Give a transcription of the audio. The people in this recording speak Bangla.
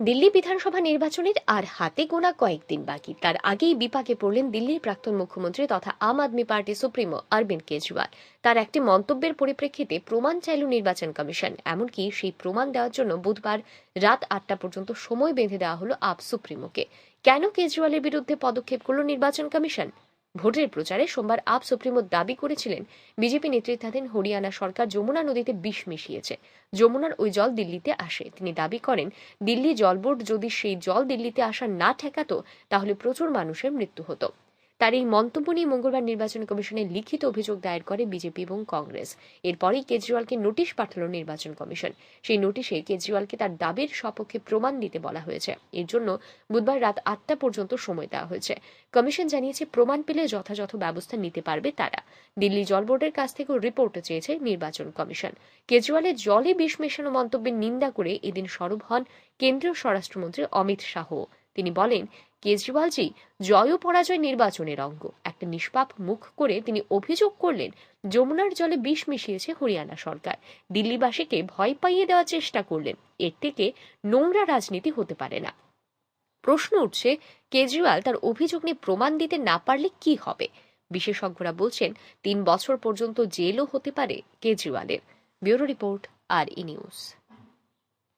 দিল্লি বিধানসভা নির্বাচনের আর হাতে গোনা কয়েকদিন বাকি। তার আগেই বিপাকে পড়লেন দিল্লির প্রাক্তন মুখ্যমন্ত্রী তথা আম আদমি পার্টি সুপ্রিমো অরবিন্দ কেজরিওয়াল। তার একটি মন্তব্যের পরিপ্রেক্ষিতে প্রমাণ চাইল নির্বাচন কমিশন। এমনকি সেই প্রমাণ দেওয়ার জন্য বুধবার রাত আটটা পর্যন্ত সময় বেঁধে দেওয়া হলো আপ সুপ্রিমোকে। কেন কেজরিওয়ালের বিরুদ্ধে পদক্ষেপ করল নির্বাচন কমিশন? ভোটের প্রচারে সোমবার আপ সুপ্রিমো দাবি করেছিলেন, বিজেপি নেতৃত্বাধীন হরিয়ানা সরকার যমুনা নদীতে বিষ মিশিয়েছে। যমুনার ওই জল দিল্লিতে আসে। তিনি দাবি করেন, দিল্লি জল বোর্ড যদি সেই জল দিল্লিতে আসা না ঠেকাত, তাহলে প্রচুর মানুষের মৃত্যু হতো। তার এই মন্তব্য নিয়ে মঙ্গলবার নির্বাচন কমিশনে লিখিত অভিযোগ দায়ের করে বিজেপি এবং কংগ্রেস। এরপরেই কেজরিওয়ালকে নোটিশ পাঠালো নির্বাচন কমিশন। সেই নোটিশে কেজরিওয়ালকে তার দাবির সপক্ষে প্রমাণ দিতে বলা হয়েছে। এর জন্য বুধবার রাত আটটা পর্যন্ত সময় দেওয়া হয়েছে। কমিশন জানিয়েছে, প্রমাণ পেলে যথাযথ ব্যবস্থা নিতে পারবে তারা। দিল্লি জল বোর্ডের কাছ থেকেও রিপোর্ট চেয়েছে নির্বাচন কমিশন। কেজরিওয়ালের জলে বিষ মেশানো মন্তব্যের নিন্দা করে এদিন সরব হন কেন্দ্রীয় স্বরাষ্ট্রমন্ত্রী অমিত শাহ তিনি বলেন কেজরিওয়ালজি জয় ও পরাজয় নির্বাচনের অঙ্গ। একটা নিষ্পাপ মুখ করে তিনি অভিযোগ করলেন, যমুনার জলে বিষ মিশিয়েছে হরিয়ানা সরকার। দিল্লিবাসীকে ভয় পাইয়ে দেওয়ার চেষ্টা করলেন। এর থেকে নোংরা রাজনীতি হতে পারে না। প্রশ্ন উঠছে, কেজরিওয়াল তার অভিযোগ নিয়ে প্রমাণ দিতে না পারলে কি হবে? বিশেষজ্ঞরা বলছেন, তিন বছর পর্যন্ত জেলও হতে পারে কেজরিওয়ালের। ব্যুরো রিপোর্ট, আর ই নিউজ।